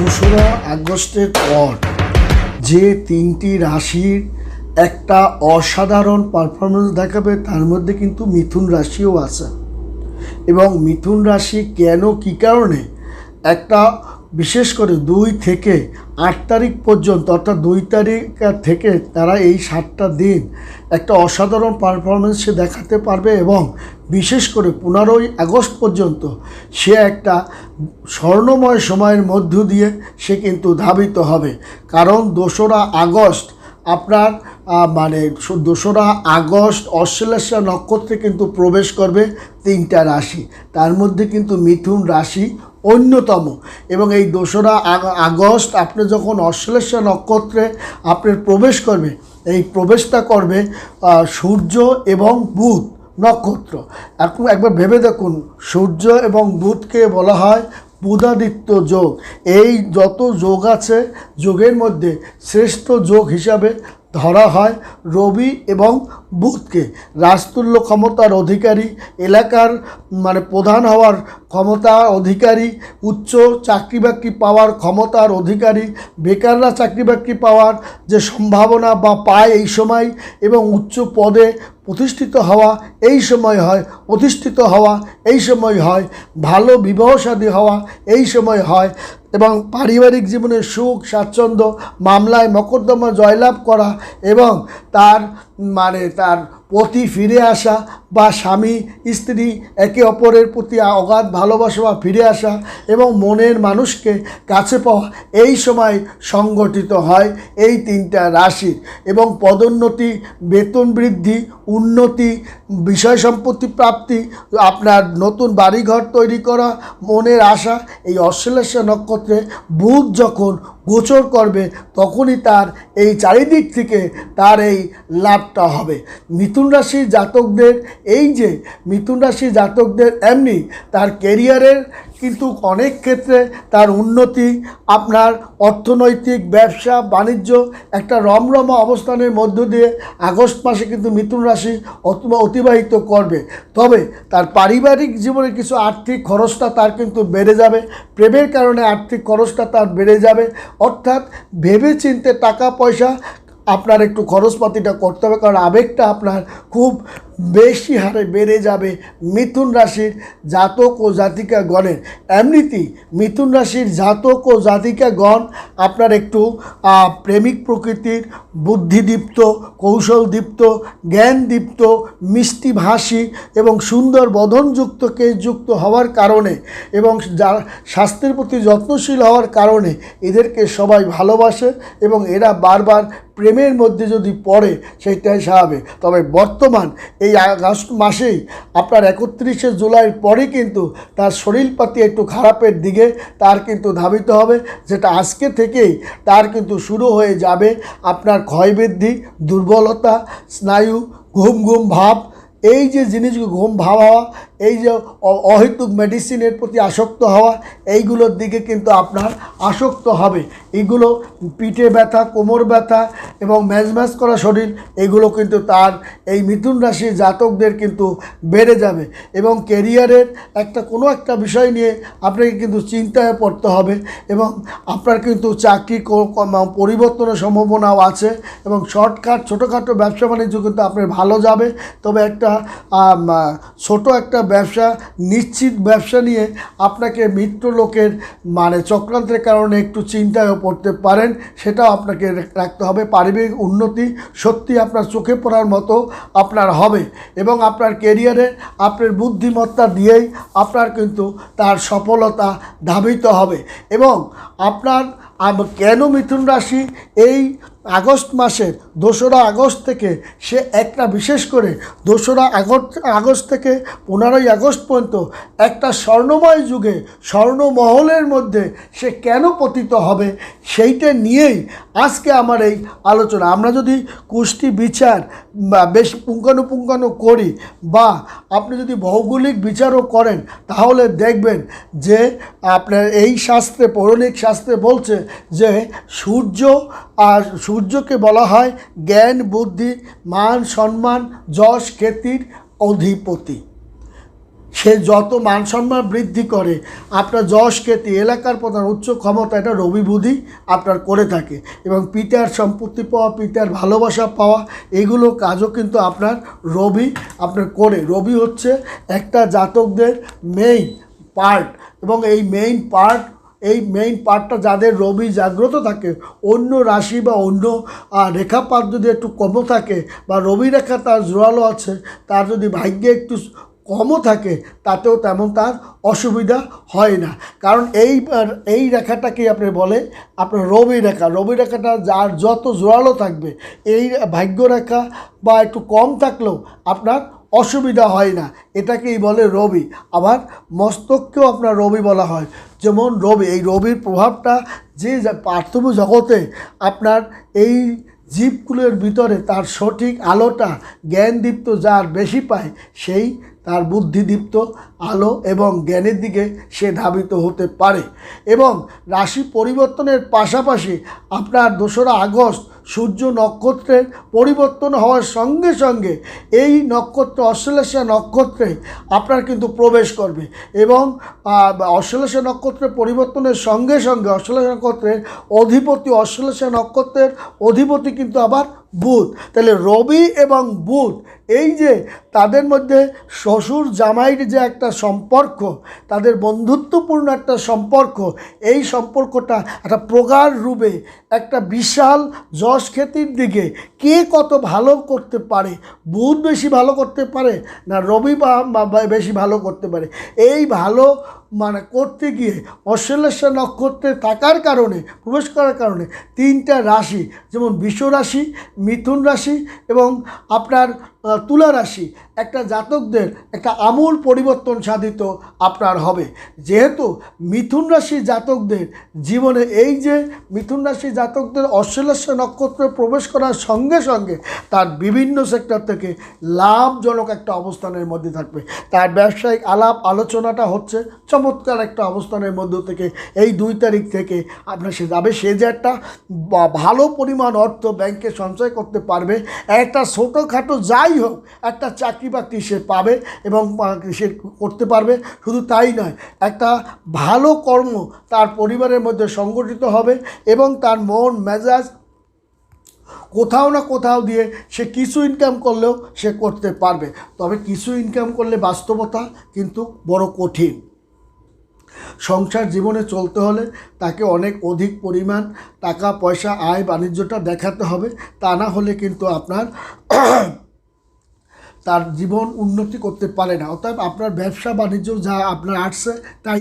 দোসরা আগস্টের পর যে তিনটি রাশির একটা অসাধারণ পারফরমেন্স দেখাবে, তার মধ্যে কিন্তু মিথুন রাশিও আছে। এবং মিথুন রাশি কেন, কী কারণে? একটা বিশেষ করে দুই থেকে আট তারিখ পর্যন্ত, অর্থাৎ দুই তারিখ থেকে তারা এই সাতটা দিন একটা অসাধারণ পারফরমেন্স সে দেখাতে পারবে এবং বিশেষ করে পনেরোই আগস্ট পর্যন্ত সে একটা স্বর্ণময় সময়ের মধ্য দিয়ে সে কিন্তু ধাবিত হবে। কারণ দোসরা আগস্ট আপনার মানে দোসরা আগস্ট অশ্লেষা নক্ষত্রে কিন্তু প্রবেশ করবে তিনটা রাশি। তার মধ্যে কিন্তু মিথুন রাশি অন্যতম। এবং এই দোসরা আগস্ট আপনি যখন অশ্লেষা নক্ষত্রে আপনার প্রবেশ করবে, এই প্রবেশটা করবে সূর্য এবং বুধ নক্ষত্র। এখন একবার ভেবে দেখুন, সূর্য এবং বুধকে বলা হয় বুধাদিত্য যোগ। এই যত যোগ আছে, যোগের মধ্যে শ্রেষ্ঠ যোগ হিসাবে ধরা হয় রবি এবং বুধকে। রাজতুল্য ক্ষমতার অধিকারী, এলাকার মানে প্রধান হওয়ার ক্ষমতা অধিকারী, উচ্চ চাকরি বাকরি পাওয়ার ক্ষমতার অধিকারী, বেকাররা চাকরি বাকরি পাওয়ার যে সম্ভাবনা বা পায় এই সময় এবং উচ্চ পদে প্রতিষ্ঠিত হওয়া এই সময় হয়, অধিষ্ঠিত হওয়া এই সময় হয়, ভালো বিবাহসাদী হওয়া এই সময় হয় এবং পারিবারিক জীবনে সুখ, স্বাচ্ছন্দ্য, মামলায় মকদ্দমা, জয়লাভ করা এবং তার মানে তার পতি ফিরে আসা বা স্বামী, স্ত্রী একে অপরের প্রতি অগাধ ভালোবাসা বা ফিরে আসা এবং মনের মানুষকে কাছে পাওয়া এই সময় সংগঠিত হয় এই তিনটা রাশির এবং পদোন্নতি, বেতন বৃদ্ধি, উন্নতি, বিষয় সম্পত্তি প্রাপ্তি, আপনার নতুন বাড়িঘর তৈরি করা, মনের আশা, এই অশ্লেষা নক্ষত্রে বুধ যখন গোচর করবে তখনই তার এই চারিদিক থেকে তার এই লাভটা হবে। মিথুন রাশির জাতকদের এই যে মিথুন রাশি জাতকদের এমনি তার কেরিয়ারের কিন্তু অনেক ক্ষেত্রে তার উন্নতি, আপনার অর্থনৈতিক, ব্যবসা, বাণিজ্য একটা রমরমা অবস্থানের মধ্য দিয়ে আগস্ট মাসে কিন্তু মিথুন রাশি অতিবাহিত করবে। তবে তার পারিবারিক জীবনে কিছু আর্থিক খরচটা তার কিন্তু বেড়ে যাবে, প্রেমের কারণে আর্থিক খরচটা তার বেড়ে যাবে। অর্থাৎ ভেবে চিনতে টাকা পয়সা আপনার একটু খরচপাতিটা করতে হবে, কারণ আবেগটা আপনার খুব বেশি হারে বেড়ে যাবে মিথুন রাশির জাতক ও জাতিকা গণের এমনিতেই মিথুন রাশির জাতক ও জাতিকা গণ আপনার একটু প্রেমিক প্রকৃতির বুদ্ধিদীপ্ত, কৌশলদীপ্ত, জ্ঞানদীপ্ত মিষ্টি ভাষী এবং সুন্দর বদনযুক্ত, কেশযুক্ত হওয়ার কারণে এবং যা স্বাস্থ্যের প্রতি যত্নশীল হওয়ার কারণে এদেরকে সবাই ভালোবাসে এবং এরা বারবার প্রেমের মধ্যে যদি পড়ে সেটাই স্বাভাবিক। তবে বর্তমান এই আগস্ট মাসেই, আপনার একত্রিশে জুলাইয়ের পরে কিন্তু তার শরীরপাতি একটু খারাপের দিকে তার কিন্তু ধাবিত হবে, যেটা আজকে থেকেই তার কিন্তু শুরু হয়ে যাবে আপনার ক্ষয়বৃদ্ধি, দুর্বলতা, স্নায়ু, ঘুম ঘুম ভাব এই যে জিনিসগুলো ঘুম ভাব হওয়া, এই যে অহেতুক মেডিসিনের প্রতি আসক্ত হওয়া, এইগুলোর দিকে কিন্তু আপনার আসক্ত হবে। এগুলো পিঠে ব্যথা, কোমর ব্যথা এবং ম্যাজ ম্যাজ করা শরীর, এগুলো কিন্তু তার এই মিথুন রাশির জাতকদের কিন্তু বেড়ে যাবে এবং কেরিয়ারের একটা কোনো একটা বিষয় নিয়ে আপনাকে কিন্তু চিন্তায় পড়তে হবে এবং আপনার কিন্তু চাকরি পরিবর্তনের সম্ভাবনাও আছে এবং শর্টকাট, ছোটোখাটো ব্যবসা বাণিজ্য কিন্তু আপনার ভালো যাবে। তবে একটা আহ, ছোট একটা ব্যবসা নিশ্চিত ব্যবসা নিয়ে আপনাকে মিত্র লোকের মানে চক্রান্তের কারণে একটু চিন্তায়ও পড়তে পারেন সেটাও আপনাকে রাখতে হবে। পারিবারিক উন্নতি সত্যি আপনার চোখে পড়ার মতো আপনার হবে এবং আপনার কেরিয়ারে আপনার বুদ্ধিমত্তা দিয়েই আপনার কিন্তু তার সফলতা ধাবিত হবে এবং আপনার কেন মিথুন রাশি এই আগস্ট মাসের দোসরা আগস্ট থেকে সে একটা বিশেষ করে দোসরা আগস্ট আগস্ট থেকে পনেরোই আগস্ট পর্যন্ত একটা স্বর্ণময় যুগে, স্বর্ণমহলের মধ্যে সে কেন পতিত হবে সেইটা নিয়েই আজকে আমার এই আলোচনা। আমরা যদি কুষ্টি বিচার বা বেশ পুঙ্খানুপুঙ্খানু করি বা আপনি যদি ভৌগোলিক বিচারও করেন, তাহলে দেখবেন যে আপনার এই শাস্ত্রে, পৌরাণিক শাস্ত্রে বলছে যে সূর্য আর সূর্যকে বলা হয় জ্ঞান, বুদ্ধি, মান, সম্মান, যশ, খ্যাতির অধিপতি। সে যত মান, সম্মান বৃদ্ধি করে, আপনার যশ, খ্যাতি, এলাকার প্রধান উচ্চ ক্ষমতা, এটা রবি আপনার করে থাকে এবং পিতার সম্পত্তি পাওয়া, পিতার ভালোবাসা পাওয়া, এগুলো কাজও কিন্তু আপনার রবি আপনার করে। রবি হচ্ছে একটা জাতকদের মেইন পার্ট এবং এই মেইন পার্ট এই মেইন পার্টটা যাদের রবি জাগ্রত থাকে, অন্য রাশি বা অন্য রেখাপাত যদি একটু কমও থাকে বা রবি রেখা তার জোরালো আছে, তার যদি ভাগ্যে একটু কমও থাকে, তাতেও তেমন তার অসুবিধা হয় না। কারণ এই এই রেখাটাকেই আপনি বলে, আপনার রবি রেখা। রবি রেখাটা যার যত জোরালো থাকবে, এই ভাগ্য রেখা বা একটু কম থাকলেও আপনার অসুবিধা হয় না। এটাকেই বলে রবি। আবার মস্তককেও আপনার রবি বলা হয়। যেমন রবি, এই রবির প্রভাবটা যে পার্থিব জগতে আপনার এই জীবগুলোর ভিতরে তার সঠিক আলোটা জ্ঞানদীপ্ত যার বেশি পায়, সেই তার বুদ্ধিদীপ্ত আলো এবং জ্ঞানের দিকে সে ধাবিত হতে পারে এবং রাশি পরিবর্তনের পাশাপাশি আপনার দোসরা আগস্ট সূর্য নক্ষত্রের পরিবর্তন হওয়ার সঙ্গে সঙ্গে এই নক্ষত্র অশ্লেষা নক্ষত্রে আপনার কিন্তু প্রবেশ করবে এবং অশ্লেষা নক্ষত্রের পরিবর্তনের সঙ্গে সঙ্গে অশ্লেষা নক্ষত্রের অধিপতি, অশ্লেষা নক্ষত্রের অধিপতি কিন্তু আবার বুধ। তাহলে রবি এবং বুধ এই যে তাদের মধ্যে শ্বশুর জামাইয়ের যে একটা সম্পর্ক, তাদের বন্ধুত্বপূর্ণ একটা সম্পর্ক, এই সম্পর্কটা একটা প্রগাঢ় রূপে, একটা বিশাল যশ খ্যাতির দিকে কে কত ভালো করতে পারে, বুধ বেশি ভালো করতে পারে না রবি বা বেশি ভালো করতে পারে? এই ভালো মানে করতে গিয়ে অশ্লেষা নক্ষত্রে থাকার কারণে, প্রবেশ করার কারণে তিনটা রাশি, যেমন বিশ্ব রাশি, মিথুন রাশি এবং আপনার তুলা রাশি, একটা জাতকদের একটা আমূল পরিবর্তন সাধিত আপনার হবে। যেহেতু মিথুন রাশি জাতকদের জীবনে এই যে মিথুন রাশি জাতকদের অশ্লেষা নক্ষত্রে প্রবেশ করার সঙ্গে সঙ্গে তার বিভিন্ন সেক্টর থেকে লাভজনক একটা অবস্থানের মধ্যে থাকবে। তার ব্যবসায়িক আলাপ আলোচনাটা হচ্ছে চমৎকার একটা অবস্থানের মধ্য থেকে। এই দুই তারিখ থেকে আপনার সে যাবে, সে যে একটা ভালো পরিমাণ অর্থ ব্যাংকে সঞ্চয় করতে পারবে। একটা ছোটোখাটো যাই হোক, একটা চাকরি বাকরি সে পাবে এবং সে করতে পারবে। শুধু তাই নয়, একটা ভালো কর্ম তার পরিবারের মধ্যে সংগঠিত হবে এবং তার মন, মেজাজ কোথাও না কোথাও দিয়ে সে কিছু ইনকাম করলেও সে করতে পারবে। তবে কিছু ইনকাম করলে বাস্তবতা কিন্তু বড় কঠিন। সংসার জীবনে চলতে হলে তাকে অনেক অধিক পরিমাণ টাকা পয়সা আয় বাণিজ্যটা দেখাতে হবে। তা না হলে কিন্তু আপনার তার জীবন উন্নতি করতে পারে না। অতএব আপনার ব্যবসা বাণিজ্য যা আপনার আসছে তাই